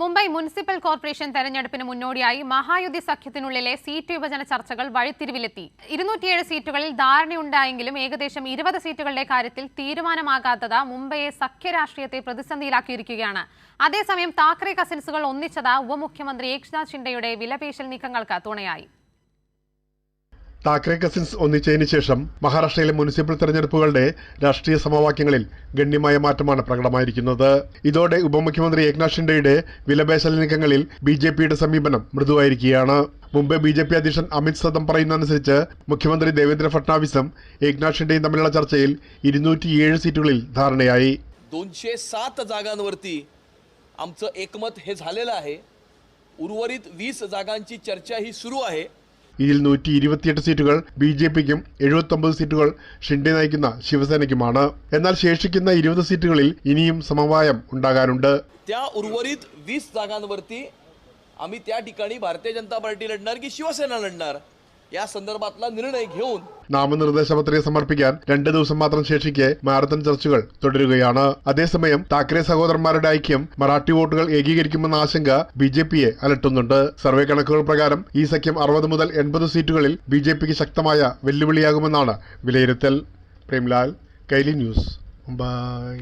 Mumbai municipal corporation തെരഞ്ഞെടുപ്പിന് മുന്നോടിയായി Mahayuti സഖ്യത്തിനുള്ളിലെ seat വിഭജന ചർച്ചകൾ വഴിത്തിരിവിലെത്തി. ഇരുന്നൂറ്റിയേഴ് സീറ്റുകളിൽ ധാരണയുണ്ടായെങ്കിലും ഏകദേശം ഇരുപത് സീറ്റുകളുടെ കാര്യത്തിൽ തീരുമാനമാകാത്തത് മുംബൈയെ സഖ്യരാഷ്ട്രീയത്തെ പ്രതിസന്ധിയിലാക്കിയിരിക്കുകയാണ്. അതേസമയം താക്കറെ കസിൻസുകൾ ഒന്നിച്ചത് ഉപമുഖ്യമന്ത്രി ഏക്നാഥ് ഷിൻഡെയുടെ വിലപേശൽ നീക്കങ്ങൾക്ക് തുണയായി. താക്കറെ കസിൻസ് ഒന്നിച്ചതിന് ശേഷം മഹാരാഷ്ട്രയിലെ മുനിസിപ്പൽ തെരഞ്ഞെടുപ്പുകളുടെ രാഷ്ട്രീയ സമവാക്യങ്ങളിൽ ഗണ്യമായ മാറ്റമാണ് പ്രകടമായിരിക്കുന്നത് ഇതോടെ ഉപമുഖ്യമന്ത്രി ഏക്നാഥ് ഷിൻഡെയുടെ വിലപേശൽ നീക്കങ്ങളിൽ ബി ജെ പിയുടെ സമീപനം മൃദുവായിരിക്കുകയാണ് മുമ്പ് ബി ജെ പി അധ്യക്ഷൻ അമിത് സദം പറയുന്നതനുസരിച്ച് മുഖ്യമന്ത്രി ദേവേന്ദ്ര ഫട്നാവിസും ഏക്നാഥ് ഷിൻഡെയും തമ്മിലുള്ള ചർച്ചയിൽ ഇരുന്നൂറ്റിയേഴ് സീറ്റുകളിൽ ധാരണയായി दोनशे सात जागांवरती आमचं एकमत हे झालेलं आहे उर्वरित वीस जागांची चर्चा ही सुरू आहे ഇതിൽ നൂറ്റി ഇരുപത്തിയെട്ട് സീറ്റുകൾ ബി ജെ പിക്കും എഴുപത്തൊമ്പത് സീറ്റുകൾ ഷിൻഡെ നയിക്കുന്ന ശിവസേനയ്ക്കുമാണ് എന്നാൽ ശേഷിക്കുന്ന ഇരുപത് സീറ്റുകളിൽ ഇനിയും സമവായം ഉണ്ടാകാനുണ്ട് त्या उर्वरित वीस जागांवरती आम्ही त्या ठिकाणी भारतीय जनता पार्टी लढणार की शिवसेना लढणार या संदर्भातला निर्णय घेऊन നാമനിർദ്ദേശ പത്രിക സമർപ്പിക്കാൻ രണ്ട് ദിവസം മാത്രം ശേഷിക്കെ മാരത്തൺ ചർച്ചകൾ തുടരുകയാണ് അതേസമയം താക്കറെ സഹോദരന്മാരുടെ ഐക്യം മറാഠി വോട്ടുകൾ ഏകീകരിക്കുമെന്ന ആശങ്ക ബി ജെ പിയെ അലട്ടുന്നുണ്ട് സർവേ കണക്കുകൾ പ്രകാരം ഈ സഖ്യം അറുപത് മുതൽ എൺപത് സീറ്റുകളിൽ ബി ജെ പിക്ക് ശക്തമായ വെല്ലുവിളിയാകുമെന്നാണ് വിലയിരുത്തൽ പ്രേംലാൽ കൈലി ന്യൂസ് മുംബൈ